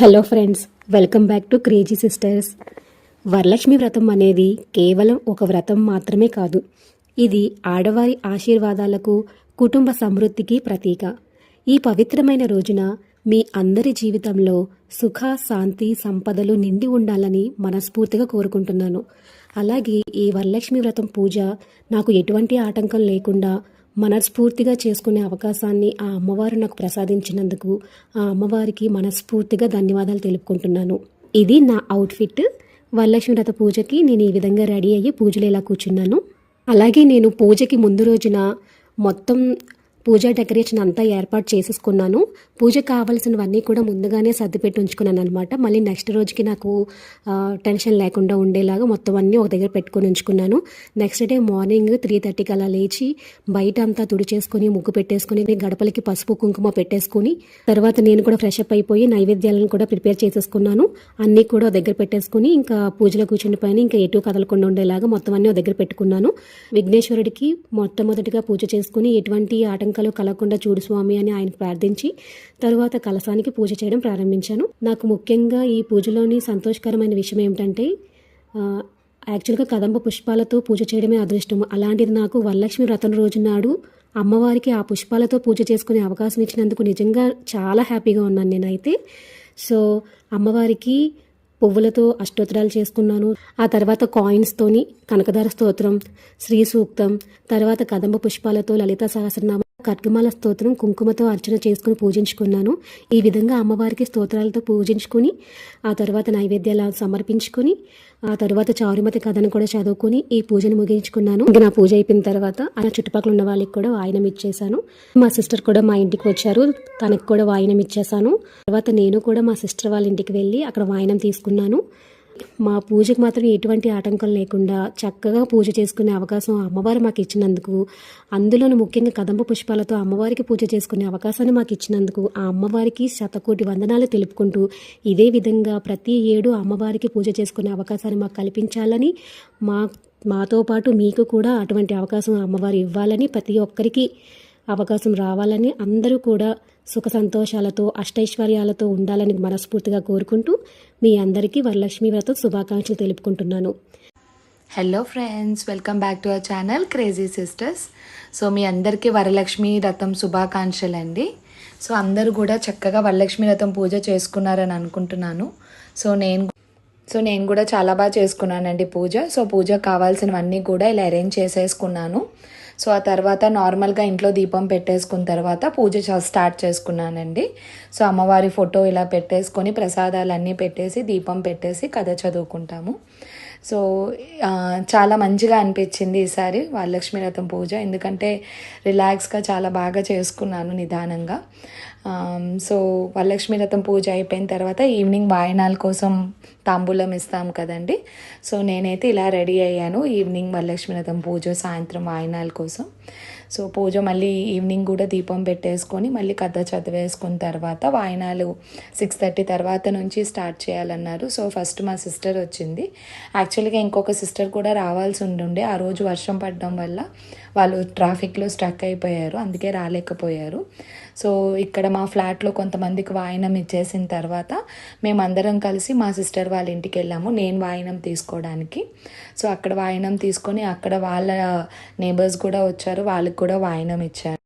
Hello friends welcome back to crazy sisters Varalakshmi Vratam అనేది కేవలం ఒక వ్రతం మాత్రమే కాదు. ఇది ఆడవారి ఆశీర్వాదాలకు కుటుంబ సమృద్ధికి ప్రతీక. ఈ పవిత్రమైన రోజున మీ అందరి జీవితంలో సుఖ శాంతి సంపదలు నిండి ఉండాలని మనస్ఫూర్తిగా కోరుకుంటున్నాను. అలాగే ఈ వరలక్ష్మి వ్రతం పూజ నాకు ఎటువంటి ఆటంకం లేకుండా మనస్ఫూర్తిగా చేసుకునే అవకాశాన్ని ఆ అమ్మవారు నాకు ప్రసాదించినందుకు ఆ అమ్మవారికి మనస్ఫూర్తిగా ధన్యవాదాలు తెలుపుకుంటున్నాను. ఇది నా అవుట్ఫిట్ వరలక్ష్మి వ్రత పూజకి నేను ఈ విధంగా రెడీ అయ్యి పూజలు ఇలా కూర్చున్నాను. అలాగే నేను పూజకి ముందు రోజున మొత్తం పూజ డెకరేషన్ అంతా ఏర్పాటు చేసేసుకున్నాను. పూజ కావాల్సినవన్నీ కూడా ముందుగానే సర్దిపెట్టి ఉంచుకున్నాను అనమాట మళ్ళీ నెక్స్ట్ రోజుకి నాకు టెన్షన్ లేకుండా ఉండేలాగా మొత్తం అన్నీ ఒక దగ్గర పెట్టుకొని ఉంచుకున్నాను. నెక్స్ట్ డే మార్నింగ్ త్రీ థర్టీకి అలా లేచి బయట అంతా తుడిచేసుకొని ముగ్గు పెట్టేసుకొని గడపలకి పసుపు కుంకుమ పెట్టేసుకొని తర్వాత నేను కూడా ఫ్రెష్ అప్ అయిపోయి నైవేద్యాలను కూడా ప్రిపేర్ చేసేసుకున్నాను. అన్నీ కూడా ఒక దగ్గర పెట్టేసుకుని ఇంకా పూజలో కూర్చుని పైన ఇంకా ఎటు కదలకుండా ఉండేలాగా మొత్తం అన్నీ ఒక దగ్గర పెట్టుకున్నాను. విఘ్నేశ్వరుడికి మొట్టమొదటిగా పూజ చేసుకుని ఎటువంటి ఆటంకాలు కలగకుండా చూడు స్వామి అని ఆయన ప్రార్థించి తరువాత కలసానికి పూజ చేయడం ప్రారంభించాను. నాకు ముఖ్యంగా ఈ పూజలోని సంతోషకరమైన విషయం ఏమిటంటే యాక్చువల్గా కదంబ పుష్పాలతో పూజ చేయడమే అదృష్టం అలాంటిది నాకు వరలక్ష్మి వ్రతం రోజు నాడు అమ్మవారికి ఆ పుష్పాలతో పూజ చేసుకునే అవకాశం ఇచ్చినందుకు నిజంగా చాలా హ్యాపీగా ఉన్నాను నేనైతే. సో అమ్మవారికి పువ్వులతో అష్టోత్తరాలు చేసుకున్నాను. ఆ తర్వాత కాయిన్స్తోని కనకదార స్తోత్రం శ్రీ సూక్తం తర్వాత కదంబ పుష్పాలతో లలిత సహస్రనామ ఖడ్గమాల స్తోత్రం కుంకుమతో అర్చన చేసుకుని పూజించుకున్నాను. ఈ విధంగా అమ్మవారికి స్తోత్రాలతో పూజించుకుని ఆ తర్వాత నైవేద్యాలు సమర్పించుకుని ఆ తర్వాత చారుమతి కథను కూడా చదువుకుని ఈ పూజను ముగించుకున్నాను. ఇంకా నా పూజ అయిపోయిన తర్వాత ఆయన చుట్టుపక్కల ఉన్న వాళ్ళకి కూడా వాయనం ఇచ్చేసాను మా సిస్టర్ కూడా మా ఇంటికి వచ్చారు. తనకు కూడా వాయనం ఇచ్చేసాను తర్వాత నేను కూడా మా సిస్టర్ వాళ్ళ ఇంటికి వెళ్ళి అక్కడ వాయనం తీసుకున్నాను. మా పూజకు మాత్రం ఎటువంటి ఆటంకం లేకుండా చక్కగా పూజ చేసుకునే అవకాశం అమ్మవారు మాకు ఇచ్చినందుకు అందులోనూ ముఖ్యంగా కదంబ పుష్పాలతో అమ్మవారికి పూజ చేసుకునే అవకాశాన్ని మాకు ఇచ్చినందుకు ఆ అమ్మవారికి శతకోటి వందనాలు తెలుపుకుంటూ ఇదే విధంగా ప్రతి ఏడు అమ్మవారికి పూజ చేసుకునే అవకాశాన్ని మాకు కల్పించాలని మా మాతో పాటు మీకు కూడా అటువంటి అవకాశం అమ్మవారు ఇవ్వాలని ప్రతి ఒక్కరికి అవకాశం రావాలని అందరూ కూడా సుఖ సంతోషాలతో అష్టైశ్వర్యాలతో ఉండాలని మనస్ఫూర్తిగా కోరుకుంటూ మీ అందరికీ వరలక్ష్మి వ్రతం శుభాకాంక్షలు తెలుపుకుంటున్నాను. Hello friends welcome back to our channel crazy sisters so మీ అందరికీ వరలక్ష్మి రథం శుభాకాంక్షలు అండి సో అందరూ కూడా చక్కగా వరలక్ష్మి రథం పూజ చేసుకున్నారని అనుకుంటున్నాను. సో నేను సో నేను కూడా చాలా బాగా చేసుకున్నానండి పూజ. సో పూజ కావాల్సినవన్నీ కూడా ఇలా అరేంజ్ చేసేసుకున్నాను. సో ఆ తర్వాత నార్మల్గా ఇంట్లో దీపం పెట్టేసుకున్న తర్వాత పూజ చ- స్టార్ట్ చేసుకున్నానండి. సో అమ్మవారి ఫోటో ఇలా పెట్టేసుకొని ప్రసాదాలన్నీ పెట్టేసి దీపం పెట్టేసి కథ చదువుకుంటాము. సో చాలా మంచిగా అనిపించింది ఈసారి వరలక్ష్మి రథం పూజ. ఎందుకంటే రిలాక్స్గా చాలా బాగా చేసుకున్నాను నిదానంగా. సో వరలక్ష్మి రథం పూజ అయిపోయిన తర్వాత ఈవినింగ్ వాయనాల కోసం తాంబూలం ఇస్తాం కదండి. సో నేనైతే ఇలా రెడీ అయ్యాను ఈవినింగ్ వరలక్ష్మి రథం పూజ సాయంత్రం వాయనాల కోసం. సో పూజ మళ్ళీ ఈవినింగ్ కూడా దీపం పెట్టేసుకొని మళ్ళీ కథ చదివేసుకున్న తర్వాత వాయనాలు సిక్స్ థర్టీ తర్వాత నుంచి స్టార్ట్ చేయాలన్నారు. సో ఫస్ట్ మా సిస్టర్ వచ్చింది. యాక్చువల్గా ఇంకొక సిస్టర్ కూడా రావాల్సి ఉండుండే. ఆ రోజు వర్షం పడడం వల్ల వాళ్ళు ట్రాఫిక్లో స్టక్ అయిపోయారు. అందుకే రాలేకపోయారు. సో ఇక్కడ మా ఫ్లాట్లో కొంతమందికి వాయినం ఇచ్చేసిన తర్వాత మేమందరం కలిసి మా సిస్టర్ వాళ్ళ ఇంటికి వెళ్ళాము. నేను వాయినం తీసుకోవడానికి. సో అక్కడ వాయినం తీసుకొని అక్కడ వాళ్ళ నేబర్స్ కూడా వచ్చారు. వాళ్ళకి కూడా వాయినం ఇచ్చారు.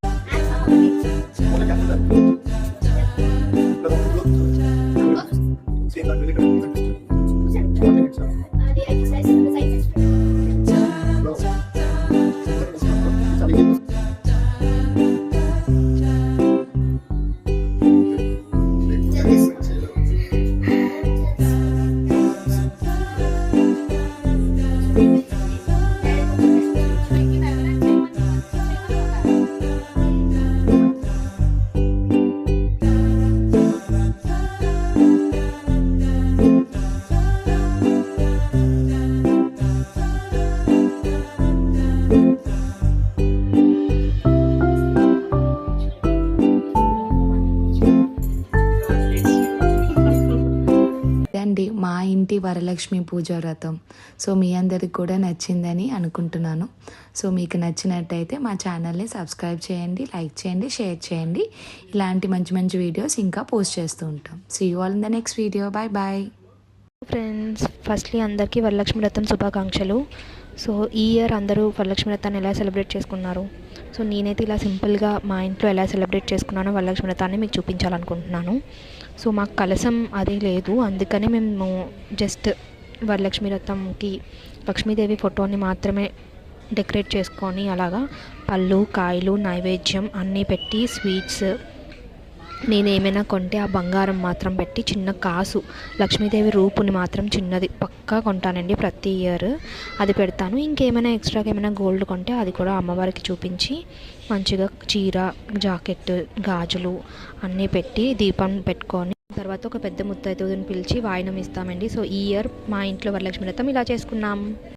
అండి మా ఇంటి వరలక్ష్మి పూజ వ్రతం. సో మీ అందరికి కూడా నచ్చిందని అనుకుంటున్నాను. సో మీకు నచ్చినట్టయితే మా ఛానల్ని సబ్స్క్రైబ్ చేయండి లైక్ చేయండి షేర్ చేయండి. ఇలాంటి మంచి మంచి వీడియోస్ ఇంకా పోస్ట్ చేస్తూ ఉంటాం. See you all in the next video bye bye friends firstly అందరికీ వరలక్ష్మి వ్రతం శుభాకాంక్షలు. సో ఈ ఇయర్ అందరూ వరలక్ష్మి వ్రతాన్ని ఎలా సెలబ్రేట్ చేసుకున్నారు? సో నేనైతే ఇలా సింపుల్గా మా ఇంట్లో ఎలా సెలబ్రేట్ చేసుకున్నానో వరలక్ష్మి వ్రతాన్ని మీకు చూపించాలనుకుంటున్నాను. సో మాకు కలసం అది లేదు. అందుకని మేము జస్ట్ వరలక్ష్మి వ్రతంకి లక్ష్మీదేవి ఫోటోని మాత్రమే డెకరేట్ చేసుకొని అలాగా పళ్ళు కాయలు నైవేద్యం అన్నీ పెట్టి స్వీట్స్ నేను ఏమైనా కొంటే ఆ బంగారం మాత్రం పెట్టి చిన్న కాసు లక్ష్మీదేవి రూపుని మాత్రం చిన్నది పక్కా కొంటానండి ప్రతి ఇయర్. అది పెడతాను. ఇంకేమైనా ఎక్స్ట్రాగా ఏమైనా గోల్డ్ కొంటే అది కూడా అమ్మవారికి చూపించి మంచిగా చీర జాకెట్ గాజులు అన్నీ పెట్టి దీపం పెట్టుకొని తర్వాత ఒక పెద్ద ముత్తైదుని పిలిచి వాయినం ఇస్తామండి. సో ఈ ఇయర్ మా ఇంట్లో వరలక్ష్మి వ్రతం ఇలా చేసుకున్నాం.